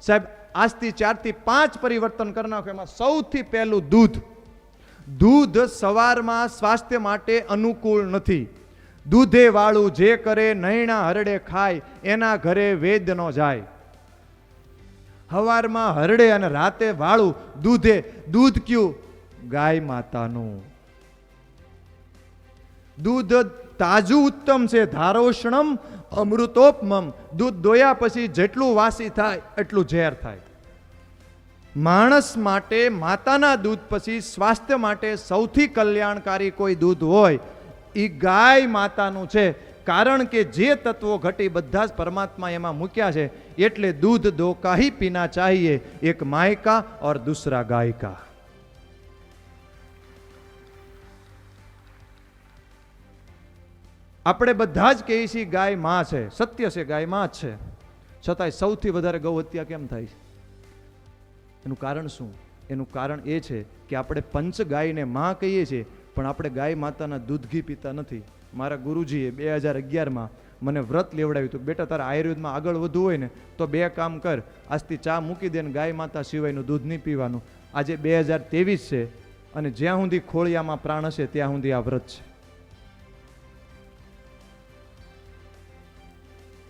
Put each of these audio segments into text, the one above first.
સાહેબ, આજથી ચારથી પાંચ પરિવર્તન કરી નાખો. એમાં સૌથી પહેલું દૂધ. દૂધ સવારમાં સ્વાસ્થ્ય માટે અનુકૂળ નથી. દૂધે વાળું જે કરે, નૈણા હરડે ખાય, એના ઘરે વેદ ન જાય. હવારમાં હરડે અને રાતે વાળું દૂધે, દૂધ કયું? ગાય માતાનું. દૂધ તાજું ઉત્તમ છે, ધારોષ્ણમ, અમૃતોપમમ. દૂધ દોયા પછી જેટલું વાસી થાય, એટલું ઝેર થાય. માણસ માટે, માતાના દૂધ પછી સ્વાસ્થ્ય માટે સૌથી કલ્યાણકારી કોઈ દૂધ હોય એ ગાય માતાનું છે. કારણ કે જે તત્વો ઘટી બધા જ પરમાત્મા એમાં મૂક્યા છે, એટલે દૂધ દો કાહી પીના ચાહીએ, એક માયકા ઓર દૂસરા ગાયકા. આપણે બધા જ કહીએ છીએ, ગાયમાં છે. સત્ય છે, ગાયમાં જ છે. છતાંય સૌથી વધારે ગૌ હત્યા કેમ થાય છે? એનું કારણ શું? એનું કારણ એ છે કે આપણે પંચ ગાયને માં કહીએ છીએ, પણ આપણે ગાય માતાના દૂધ ઘી પીતા નથી. મારા ગુરુજીએ બે હજાર અગિયારમાં મને વ્રત લેવડાવ્યું હતું. બેટા, તારા આયુર્વેદમાં આગળ વધવું હોય ને, તો બે કામ કર. આજથી ચા મૂકી દે ને ગાય માતા સિવાયનું દૂધ નહીં પીવાનું. આજે બે હજાર ત્રેવીસ છે અને જ્યાં સુધી ખોળિયામાં પ્રાણ હશે, ત્યાં સુધી આ વ્રત છે.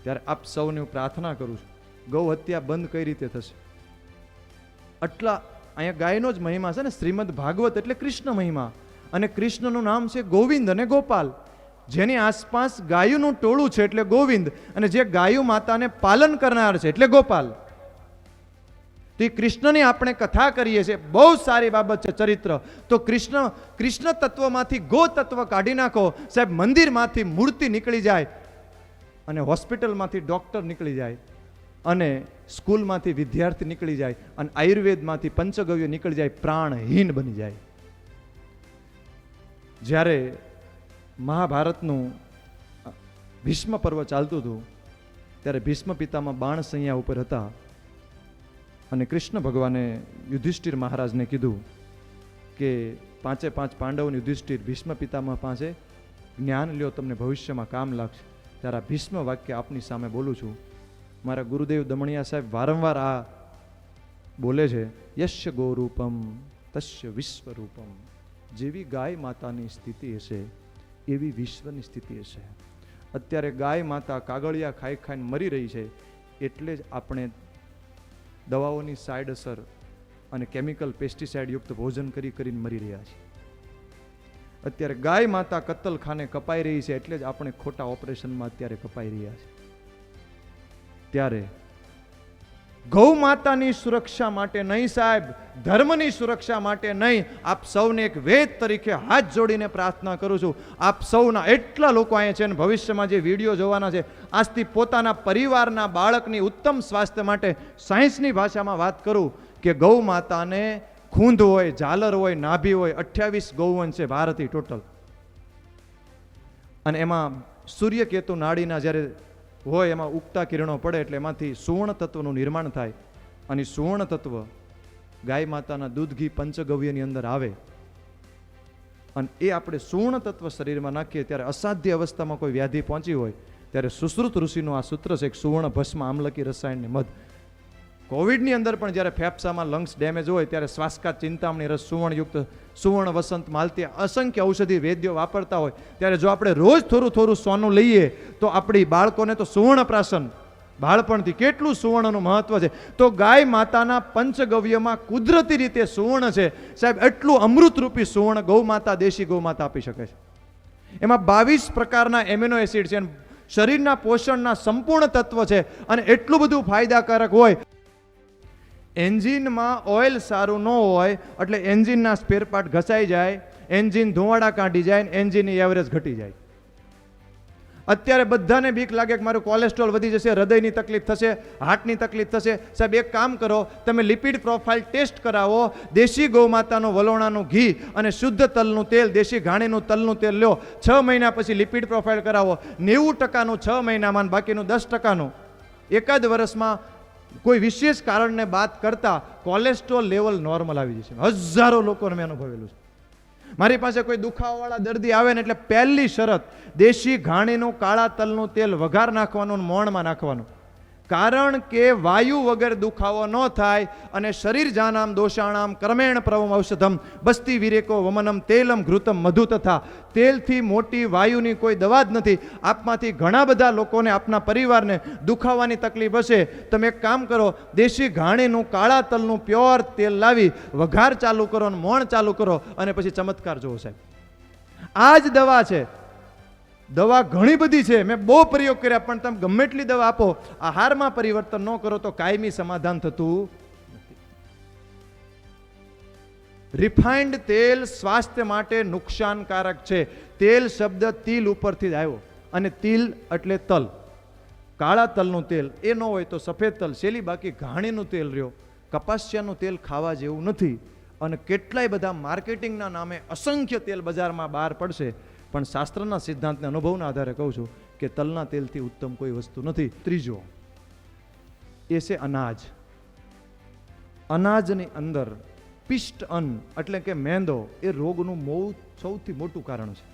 ત્યારે આપ સૌને હું પ્રાર્થના કરું છું, ગૌ હત્યા બંધ કઈ રીતે થશે? આટલા અહીંયા ગાયનો જ મહિમા છે ને, શ્રીમદ ભાગવત એટલે કૃષ્ણ મહિમા. અને કૃષ્ણનું નામ છે ગોવિંદ અને ગોપાલ. જેની આસપાસ ગાયુનું ટોળું છે એટલે ગોવિંદ, અને જે ગાયુ માતાને પાલન કરનાર છે એટલે ગોપાલ. તો એ કૃષ્ણની આપણે કથા કરીએ છીએ, બહુ સારી બાબત છે ચરિત્ર. તો કૃષ્ણ કૃષ્ણ તત્વમાંથી ગો તત્વ કાઢી નાખો. સાહેબ, મંદિરમાંથી મૂર્તિ નીકળી જાય. અને હોસ્પિટલમાંથી ડૉક્ટર નીકળી જાય, અને સ્કૂલમાંથી વિદ્યાર્થી નીકળી જાય, અને આયુર્વેદમાંથી પંચગવ્ય નીકળી જાય, પ્રાણહીન બની જાય. જ્યારે મહાભારતનું ભીષ્મ પર્વ ચાલતું હતું, ત્યારે ભીષ્મ પિતામાં બાણ સૈયા ઉપર હતા, અને કૃષ્ણ ભગવાને યુધિષ્ઠિર મહારાજને કીધું કે પાંચે પાંચ પાંડવોની યુધિષ્ઠિર ભીષ્મ પિતામાં પાસે જ્ઞાન લ્યો, તમને ભવિષ્યમાં કામ લાગશે. ત્યારે આ ભીષ્મ વાક્ય આપની સામે બોલું છું. મારા ગુરુદેવ દમણિયા સાહેબ વારંવાર આ બોલે છે યશ્ય ગોરૂપમ, તસ્ય વિશ્વરૂપમ. જેવી ગાય માતાની સ્થિતિ હશે, એવી વિશ્વની સ્થિતિ હશે. અત્યારે ગાય માતા કાગળિયા ખાઈ ખાઈને મરી રહી છે, એટલે જ આપણે દવાઓની સાઈડ અસર અને કેમિકલ પેસ્ટિસાઇડયુક્ત ભોજન કરી કરીને મરી રહ્યા છીએ. અત્યારે ગાય માતા કત્તલખાને કપાઈ રહી છે એટલે જ આપણે ખોટા ઓપરેશનમાં અત્યારે કપાઈ રહ્યા છે. ત્યારે ગૌ માતાની સુરક્ષા માટે નહીં સાહેબ, ધર્મની સુરક્ષા માટે નહીં. આપ સૌને એક વેદ તરીકે હાથ જોડીને પ્રાર્થના કરું છું. આપ સૌના એટલા લોકો અહીંયા છે અને ભવિષ્યમાં જે વીડિયો જોવાના છે, આજથી પોતાના પરિવારના બાળકની ઉત્તમ સ્વાસ્થ્ય માટે સાયન્સની ભાષામાં વાત કરું કે ગૌ માતાને ખૂંદ હોય, ઝાલર હોય, નાભી હોય, અઠ્યાવીસ ગૌવંશ છે ભારતી ટોટલ. અને એમાં સૂર્યકેતુ નાડીના જ્યારે હોય, એમાં ઉગતા કિરણો પડે એટલે એમાંથી સુવર્ણ તત્વનું નિર્માણ થાય. અને સુવર્ણ તત્વ ગાય માતાના દૂધ, ઘી, પંચગવ્યની અંદર આવે. અને એ આપણે સુવર્ણ તત્વ શરીરમાં નાખીએ ત્યારે અસાધ્ય અવસ્થામાં કોઈ વ્યાધિ પહોંચી હોય, ત્યારે સુશ્રુત ઋષિનું આ સૂત્ર છે એક સુવર્ણ ભસ્મ, આમલકી રસાયણની મધ. કોવિડની અંદર પણ જ્યારે ફેફસામાં લંગ્સ ડેમેજ હોય ત્યારે શ્વાસકા ચિંતામણી, રસ, સુવર્ણયુક્ત સુવર્ણ વસંત માલતી અસંખ્ય ઔષધિ વૈદ્યો વાપરતા હોય. ત્યારે જો આપણે રોજ થોડું થોડું સોનું લઈએ, તો આપણી બાળકોને તો સુવર્ણ પ્રાસન બાળપણથી કેટલું સુવર્ણનું મહત્વ છે? તો ગાય માતાના પંચગવ્યમાં કુદરતી રીતે સુવર્ણ છે. સાહેબ, એટલું અમૃતરૂપી સુવર્ણ ગૌમાતા દેશી ગૌમાતા આપી શકે છે. એમાં બાવીસ પ્રકારના એમિનો એસિડ છે. શરીરના પોષણના સંપૂર્ણ તત્વ છે અને એટલું બધું ફાયદાકારક હોય એન્જિનમાં ઓઇલ સારું ન હોય, એટલે એન્જિનના સ્પેરપાર્ટ ઘસાઈ જાય, એન્જિન ધુવાડા કાઢી જાય એન્જિનની એવરેજ ઘટી જાય. અત્યારે બધાને બીક લાગે કે મારું કોલેસ્ટ્રોલ વધી જશે, હૃદયની તકલીફ થશે, હાર્ટની તકલીફ થશે. સાહેબ, એક કામ કરો, તમે લિપિડ પ્રોફાઇલ ટેસ્ટ કરાવો, દેશી ગૌમાતાનું વલોણાનું ઘી અને શુદ્ધ તલનું તેલ, દેશી ઘાણીનું તલનું તેલ લ્યો. છ મહિના પછી લિપિડ પ્રોફાઇલ કરાવો. નેવું ટકાનું છ મહિનામાં બાકીનું દસ ટકાનું. એકાદ વર્ષમાં કોઈ વિશેષ કારણને બાદ કરતા કોલેસ્ટ્રોલ લેવલ નોર્મલ આવી જશે. હજારો લોકોને મેં અનુભવેલું છે. મારી પાસે કોઈ દુખાવાવાળા દર્દી આવે ને એટલે પહેલી શરત, દેશી ઘાણીનું કાળા તલનું તેલ વઘાર નાખવાનું મોણમાં નાખવાનું. કારણ કે વાયુ વગર દુખાવો ન થાય અને શરીર જાનામ દોષાણામ ક્રમેણ પ્રવમ ઔષધમ બસ્તી વિરેકો વમનમ તેલમ ઘૃતમ મધુ તથા. તેલથી મોટી વાયુની કોઈ દવા જ નથી. આપમાંથી ઘણા બધા લોકોને આપના પરિવારને દુખાવાની તકલીફ હશે. તમે એક કામ કરો, દેશી ઘાણીનું કાળા તલનું પ્યોર તેલ લાવી, વઘાર ચાલુ કરો અને મોણ ચાલુ કરો અને પછી ચમત્કાર જોવો સાહેબ. આ જ દવા છે. દવા ઘણી બધી છે, મેં બહુ પ્રયોગ કર્યા, પણ તમે ગમે એટલી દવા આપો, આહારમાં પરિવર્તન ન કરો તો કાયમી સમાધાન થતું રિફાઇન્ડ તેલ સ્વાસ્થ્ય માટે નુકસાનકારક છે. તેલ શબ્દ તિલ ઉપરથી જ આવ્યો, અને તિલ એટલે તલ. કાળા તલનું તેલ, એ ન હોય તો સફેદ તલ શેલી બાકી ઘાણીનું તેલ રહ્યો. કપાસિયાનું તેલ ખાવા જેવું નથી, અને કેટલાય બધા માર્કેટિંગના નામે અસંખ્ય તેલ બજારમાં બહાર પડશે. પણ શાસ્ત્રના સિદ્ધાંતને અનુભવના આધારે કહું છું કે તલના તેલથી ઉત્તમ કોઈ વસ્તુ નથી. ત્રીજો, એ છે અનાજ. અનાજની અંદર પિષ્ટ અન્ન એટલે કે મેંદો એ રોગનું બહુ સૌથી મોટું કારણ છે.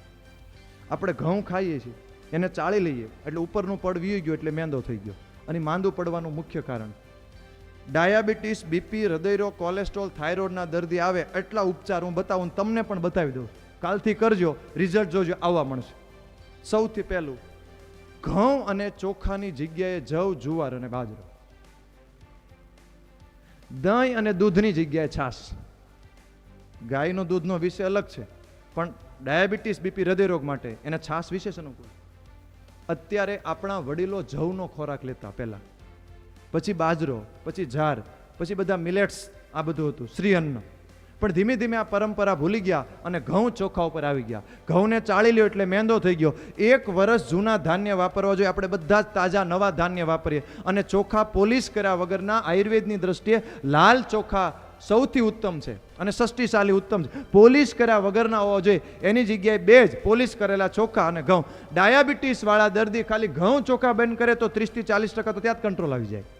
આપણે ઘઉં ખાઈએ છીએ, એને ચાળી લઈએ, એટલે ઉપરનું પડ વી ગયું એટલે મેંદો થઈ ગયો. અને માંદું પડવાનું મુખ્ય કારણ. ડાયાબિટીસ, બીપી, હૃદયરોગ, કોલેસ્ટ્રોલ, થાઇરોઇડના દર્દી આવે એટલા ઉપચાર હું બતાવું તમને પણ બતાવી દઉં. કાલથી કરજો રિઝલ્ટ જોજો, આવવા મળશે. સૌથી પહેલું, ઘઉં અને ચોખાની જગ્યાએ જવ, જુવાર અને બાજરો. દહીં અને દૂધની જગ્યાએ છાશ. ગાયનું દૂધનો વિષય અલગ છે, પણ ડાયાબિટીસ, બીપી, હૃદયરોગ માટે એને છાશ વિશેષ અનુકૂળ અત્યારે આપણા વડીલો જવનો ખોરાક લેતા પહેલાં. પછી બાજરો, પછી ઝાર પછી બધા મિલેટ્સ, આ બધું હતું શ્રી અન્ન પણ ધીમે ધીમે આ પરંપરા ભૂલી ગયા અને ઘઉં ચોખા ઉપર આવી ગયા. ઘઉંને ચાળી લ્યો એટલે મેંદો થઈ ગયો. એક વર્ષ જૂના ધાન્ય વાપરવા જોઈએ. આપણે બધા જ તાજા નવા ધાન્ય વાપરીએ. અને ચોખા પોલિશ કર્યા વગરના આયુર્વેદની દ્રષ્ટિએ લાલ ચોખા સૌથી ઉત્તમ છે અને ષષ્ટિશાલી ઉત્તમ છે. પોલિશ કર્યા વગરના હોવા જોઈએ. એની જગ્યાએ બે જ પોલિશ કરેલા ચોખા અને ઘઉં. ડાયાબિટીસવાળા દર્દી ખાલી ઘઉં ચોખા બંધ કરે તો ત્રીસથી ચાલીસ ટકા તો ત્યાં જ કંટ્રોલ આવી જાય.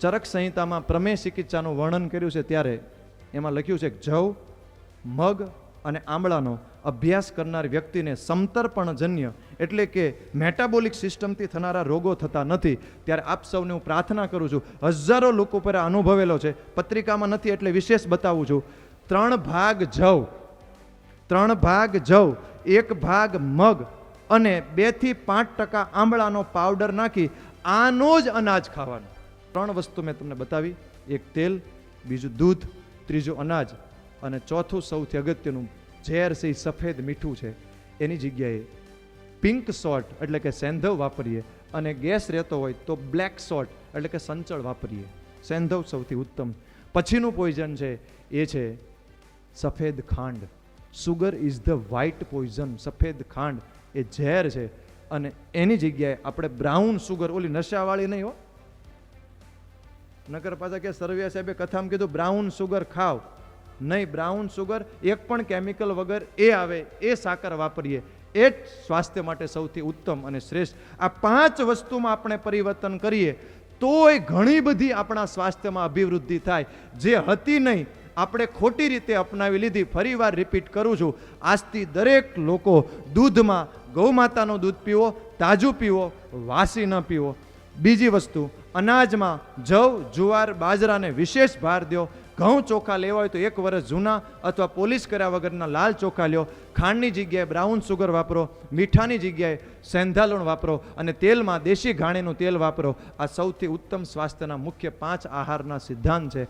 ચરક સંહિતામાં પ્રમેય ચિકિત્સાનું વર્ણન કર્યું છે ત્યારે એમાં લખ્યું છે કે જવ, મગ અને આંબળાનો અભ્યાસ કરનાર વ્યક્તિને સમતર્પણજન્ય એટલે કે મેટાબોલિક સિસ્ટમથી થનારા રોગો થતા નથી. ત્યારે આપ સૌને હું પ્રાર્થના કરું છું, હજારો લોકો પર અનુભવેલો છે. પત્રિકામાં નથી એટલે વિશેષ બતાવું છું. ત્રણ ભાગ જવ, ત્રણ ભાગ જવ, એક ભાગ મગ અને બેથી પાંચ ટકા આંબળાનો પાવડર નાખી આનો જ અનાજ ખાવાનું. ત્રણ વસ્તુ મેં તમને બતાવી. એક તેલ, બીજું દૂધ, ત્રીજું અનાજ અને ચોથું સૌથી અગત્યનું, ઝેર છે એ સફેદ મીઠું છે. એની જગ્યાએ પિંક સોલ્ટ એટલે કે સેંધવ વાપરીએ અને ગેસ રહેતો હોય તો બ્લેક સોલ્ટ એટલે કે સંચળ વાપરીએ. સેંધવ સૌથી ઉત્તમ. પછીનું પોઈઝન છે, એ છે સફેદ ખાંડ. Sugar is the white poison. સફેદ ખાંડ એ ઝેર છે અને એની જગ્યાએ આપણે બ્રાઉન સુગર. ઓલી નશાવાળી નહીં હો. નગર પાછા કે સરવિયા સાહેબે કથામાં કીધું, બ્રાઉન સુગર ખાવ નહીં, બ્રાઉન સુગર એક પણ કેમિકલ વગર એ આવે, એ સાકર વાપરીએ. એ જ સ્વાસ્થ્ય માટે સૌથી ઉત્તમ અને શ્રેષ્ઠ. આ પાંચ વસ્તુમાં આપણે પરિવર્તન કરીએ, તોય ઘણી બધી આપણા સ્વાસ્થ્યમાં અભિવૃદ્ધિ થાય. જે હતી નહીં, આપણે ખોટી રીતે અપનાવી લીધી ફરીવાર રિપીટ કરું છું. આજથી દરેક લોકો દૂધમાં ગૌમાતાનું દૂધ પીવો, તાજું પીવો, વાસી ન પીવો. બીજી વસ્તુ અનાજમાં જવ, જુવાર, બાજરાને વિશેષ ભાર દો. ઘઉં ચોખા લેવા હોય તો એક વર્ષ જૂના અથવા પોલિશ કર્યા વગરના લાલ ચોખા લ્યો. ખાંડની જગ્યાએ બ્રાઉન સુગર વાપરો, મીઠાની જગ્યાએ સેંધાલણ વાપરો અને તેલમાં દેશી ઘાણીનું તેલ વાપરો. આ સૌથી ઉત્તમ સ્વાસ્થ્યના મુખ્ય પાંચ આહારના સિદ્ધાંત છે.